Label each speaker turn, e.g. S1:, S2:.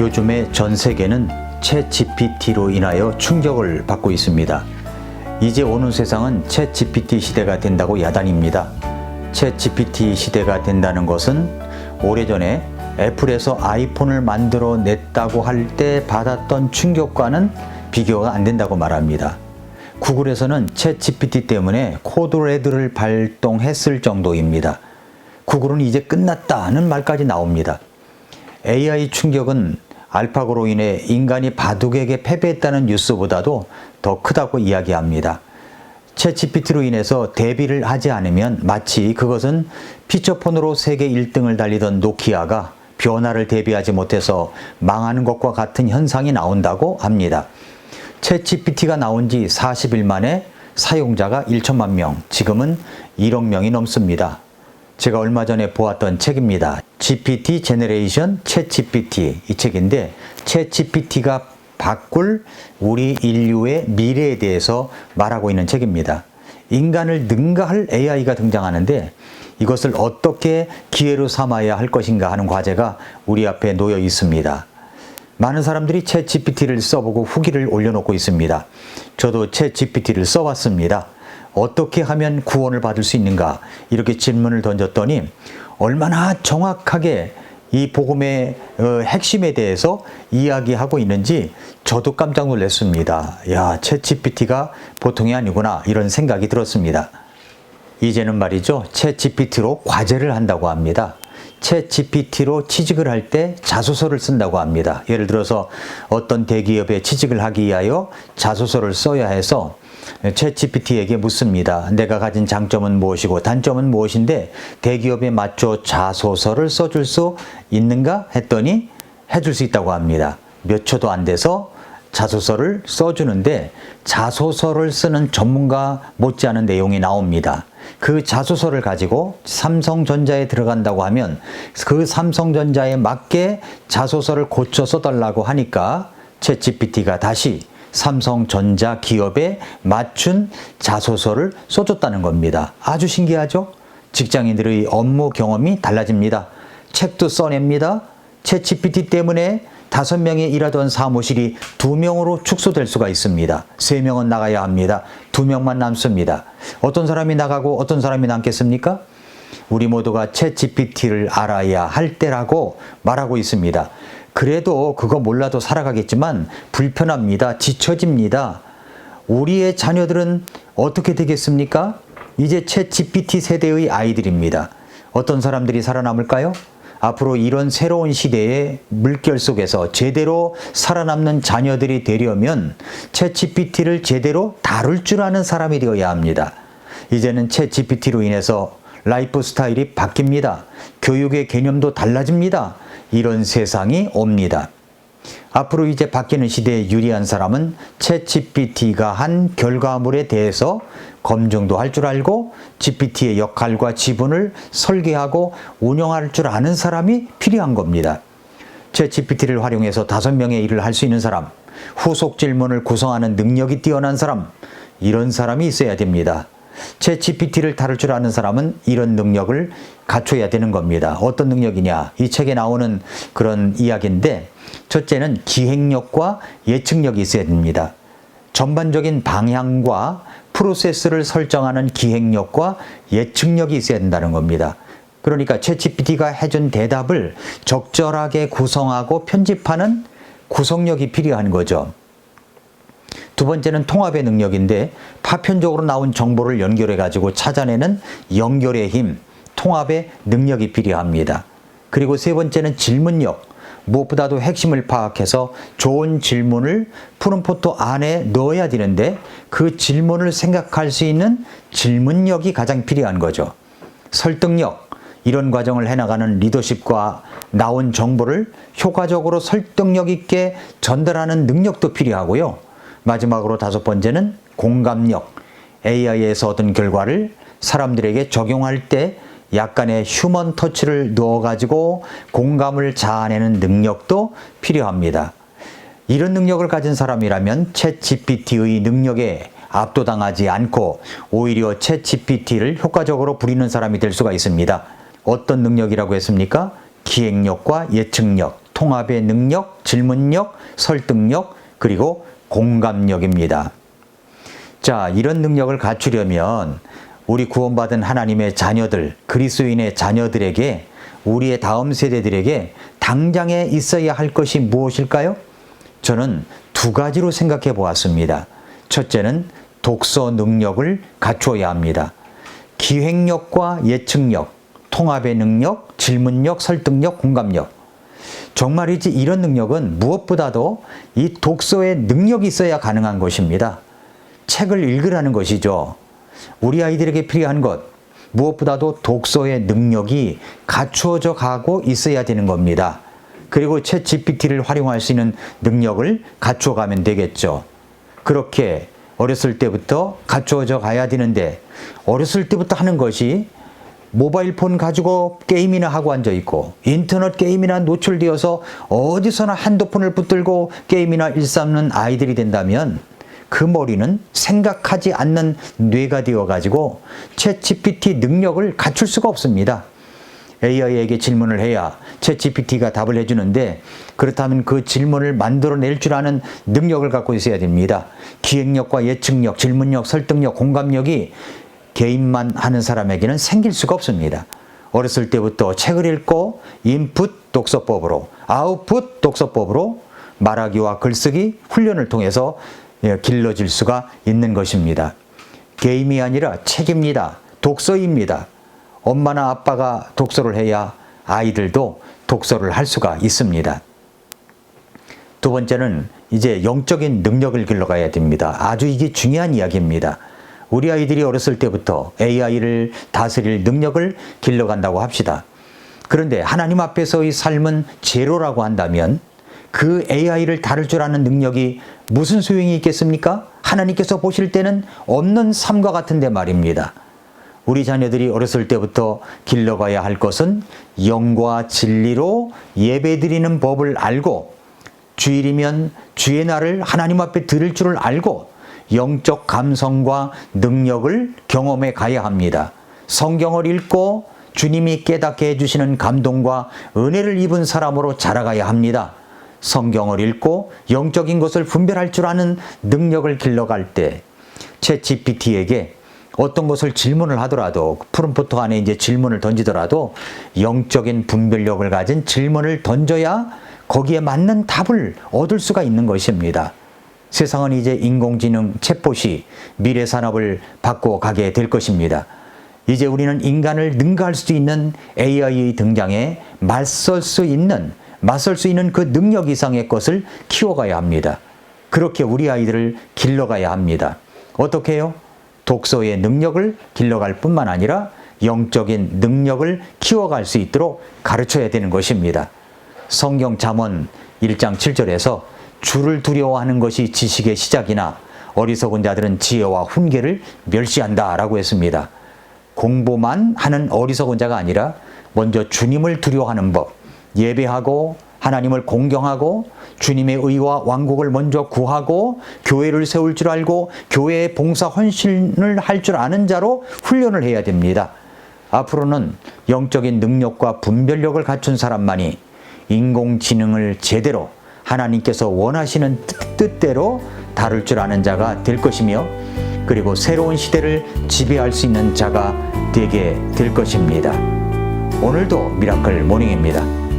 S1: 요즘에 전 세계는 채 GPT로 인하여 충격을 받고 있습니다. 이제 오는 세상은 채 GPT 시대가 된다고 야단입니다. 채 GPT 시대가 된다는 것은 오래전에 애플에서 아이폰을 만들어 냈다고 할 때 받았던 충격과는 비교가 안 된다고 말합니다. 구글에서는 채 GPT 때문에 코드레드를 발동했을 정도입니다. 구글은 이제 끝났다는 말까지 나옵니다. AI 충격은 알파고로 인해 인간이 바둑에게 패배했다는 뉴스보다도 더 크다고 이야기합니다. 채 GPT로 인해서 대비를 하지 않으면 마치 그것은 피처폰으로 세계 1등을 달리던 노키아가 변화를 대비하지 못해서 망하는 것과 같은 현상이 나온다고 합니다. 채 GPT가 나온 지 40일 만에 사용자가 1천만 명, 지금은 1억 명이 넘습니다. 제가 얼마 전에 보았던 책입니다. GPT 제너레이션 채 GPT 이 책인데 채 GPT가 바꿀 우리 인류의 미래에 대해서 말하고 있는 책입니다. 인간을 능가할 AI가 등장하는데 이것을 어떻게 기회로 삼아야 할 것인가 하는 과제가 우리 앞에 놓여 있습니다. 많은 사람들이 채 GPT를 써보고 후기를 올려놓고 있습니다. 저도 채 GPT를 써봤습니다. 어떻게 하면 구원을 받을 수 있는가? 이렇게 질문을 던졌더니 얼마나 정확하게 이 복음의 어, 핵심에 대해서 이야기하고 있는지 저도 깜짝 놀랐습니다. 야, 채 GPT가 보통이 아니구나 이런 생각이 들었습니다. 이제는 말이죠. 채 GPT로 과제를 한다고 합니다. 채 GPT로 취직을 할 때 자소서를 쓴다고 합니다. 예를 들어서 어떤 대기업에 취직을 하기 위하여 자소서를 써야 해서 채 GPT에게 묻습니다. 내가 가진 장점은 무엇이고 단점은 무엇인데 대기업에 맞춰 자소서를 써줄 수 있는가 했더니 해줄 수 있다고 합니다. 몇 초도 안 돼서 자소서를 써주는데 자소서를 쓰는 전문가 못지않은 내용이 나옵니다. 그 자소서를 가지고 삼성전자에 들어간다고 하면 그 삼성전자에 맞게 자소서를 고쳐 써달라고 하니까 채 GPT가 다시 삼성전자 기업에 맞춘 자소서를 써줬다는 겁니다. 아주 신기하죠? 직장인들의 업무 경험이 달라집니다. 책도 써냅니다. 채 GPT 때문에 다섯 명이 일하던 사무실이 두 명으로 축소될 수가 있습니다. 세 명은 나가야 합니다. 두 명만 남습니다. 어떤 사람이 나가고 어떤 사람이 남겠습니까? 우리 모두가 채 GPT를 알아야 할 때라고 말하고 있습니다. 그래도 그거 몰라도 살아가겠지만 불편합니다. 지쳐집니다. 우리의 자녀들은 어떻게 되겠습니까? 이제 채 GPT 세대의 아이들입니다. 어떤 사람들이 살아남을까요? 앞으로 이런 새로운 시대의 물결 속에서 제대로 살아남는 자녀들이 되려면 채 GPT를 제대로 다룰 줄 아는 사람이 되어야 합니다. 이제는 채 GPT로 인해서 라이프 스타일이 바뀝니다. 교육의 개념도 달라집니다. 이런 세상이 옵니다. 앞으로 이제 바뀌는 시대에 유리한 사람은 채 GPT가 한 결과물에 대해서 검증도 할 줄 알고 GPT의 역할과 지분을 설계하고 운영할 줄 아는 사람이 필요한 겁니다. 채 GPT를 활용해서 다섯 명의 일을 할 수 있는 사람, 후속 질문을 구성하는 능력이 뛰어난 사람, 이런 사람이 있어야 됩니다. 채 GPT를 다룰 줄 아는 사람은 이런 능력을 갖춰야 되는 겁니다. 어떤 능력이냐? 이 책에 나오는 그런 이야기인데, 첫째는 기획력과 예측력이 있어야 됩니다. 전반적인 방향과 프로세스를 설정하는 기획력과 예측력이 있어야 된다는 겁니다. 그러니까 채 GPT가 해준 대답을 적절하게 구성하고 편집하는 구성력이 필요한 거죠. 두 번째는 통합의 능력인데 파편적으로 나온 정보를 연결해 가지고 찾아내는 연결의 힘, 통합의 능력이 필요합니다. 그리고 세 번째는 질문력. 무엇보다도 핵심을 파악해서 좋은 질문을 푸른 포토 안에 넣어야 되는데 그 질문을 생각할 수 있는 질문력이 가장 필요한 거죠. 설득력. 이런 과정을 해나가는 리더십과 나온 정보를 효과적으로 설득력 있게 전달하는 능력도 필요하고요. 마지막으로 다섯 번째는 공감력. AI에서 얻은 결과를 사람들에게 적용할 때 약간의 휴먼 터치를 넣어가지고 공감을 자아내는 능력도 필요합니다. 이런 능력을 가진 사람이라면 챗 GPT의 능력에 압도당하지 않고 오히려 챗 GPT를 효과적으로 부리는 사람이 될 수가 있습니다. 어떤 능력이라고 했습니까? 기획력과 예측력, 통합의 능력, 질문력, 설득력, 그리고 공감력입니다. 자, 이런 능력을 갖추려면 우리 구원받은 하나님의 자녀들, 그리스도인의 자녀들에게 우리의 다음 세대들에게 당장에 있어야 할 것이 무엇일까요? 저는 두 가지로 생각해 보았습니다. 첫째는 독서 능력을 갖추어야 합니다. 기획력과 예측력, 통합의 능력, 질문력, 설득력, 공감력. 정말이지 이런 능력은 무엇보다도 이 독서의 능력이 있어야 가능한 것입니다. 책을 읽으라는 것이죠. 우리 아이들에게 필요한 것, 무엇보다도 독서의 능력이 갖추어져 가고 있어야 되는 겁니다. 그리고 챗 GPT를 활용할 수 있는 능력을 갖추어 가면 되겠죠. 그렇게 어렸을 때부터 갖추어져 가야 되는데 어렸을 때부터 하는 것이 모바일 폰 가지고 게임이나 하고 앉아 있고 인터넷 게임이나 노출되어서 어디서나 핸드폰을 붙들고 게임이나 일삼는 아이들이 된다면 그 머리는 생각하지 않는 뇌가 되어 가지고 챗 GPT 능력을 갖출 수가 없습니다. AI에게 질문을 해야 챗 GPT가 답을 해주는데 그렇다면 그 질문을 만들어낼 줄 아는 능력을 갖고 있어야 됩니다. 기획력과 예측력, 질문력, 설득력, 공감력이 개인만 하는 사람에게는 생길 수가 없습니다. 어렸을 때부터 책을 읽고 인풋 독서법으로 아웃풋 독서법으로 말하기와 글쓰기 훈련을 통해서 예, 길러질 수가 있는 것입니다. 게임이 아니라 책입니다. 독서입니다. 엄마나 아빠가 독서를 해야 아이들도 독서를 할 수가 있습니다. 두 번째는 이제 영적인 능력을 길러가야 됩니다. 아주 이게 중요한 이야기입니다. 우리 아이들이 어렸을 때부터 AI를 다스릴 능력을 길러간다고 합시다. 그런데 하나님 앞에서의 삶은 제로라고 한다면 그 AI를 다룰 줄 아는 능력이 무슨 소용이 있겠습니까? 하나님께서 보실 때는 없는 삶과 같은데 말입니다. 우리 자녀들이 어렸을 때부터 길러가야 할 것은 영과 진리로 예배드리는 법을 알고 주일이면 주의 날을 하나님 앞에 드릴 줄을 알고 영적 감성과 능력을 경험해 가야 합니다. 성경을 읽고 주님이 깨닫게 해주시는 감동과 은혜를 입은 사람으로 자라가야 합니다. 성경을 읽고 영적인 것을 분별할 줄 아는 능력을 길러갈 때, 채 GPT에게 어떤 것을 질문을 하더라도 푸른포트 안에 이제 질문을 던지더라도 영적인 분별력을 가진 질문을 던져야 거기에 맞는 답을 얻을 수가 있는 것입니다. 세상은 이제 인공지능 챗봇이 미래 산업을 바꿔 가게 될 것입니다. 이제 우리는 인간을 능가할 수 있는 AI의 등장에 맞설 수 있는 맞설 수 있는 그 능력 이상의 것을 키워가야 합니다. 그렇게 우리 아이들을 길러가야 합니다. 어떻게 해요? 독서의 능력을 길러갈 뿐만 아니라 영적인 능력을 키워갈 수 있도록 가르쳐야 되는 것입니다. 성경 잠언 1장 7절에서 주를 두려워하는 것이 지식의 시작이나 어리석은 자들은 지혜와 훈계를 멸시한다 라고 했습니다. 공부만 하는 어리석은 자가 아니라 먼저 주님을 두려워하는 법, 예배하고 하나님을 공경하고 주님의 의와 왕국을 먼저 구하고 교회를 세울 줄 알고 교회의 봉사 헌신을 할 줄 아는 자로 훈련을 해야 됩니다. 앞으로는 영적인 능력과 분별력을 갖춘 사람만이 인공지능을 제대로 하나님께서 원하시는 뜻대로 다룰 줄 아는 자가 될 것이며 그리고 새로운 시대를 지배할 수 있는 자가 되게 될 것입니다. 오늘도 미라클 모닝입니다.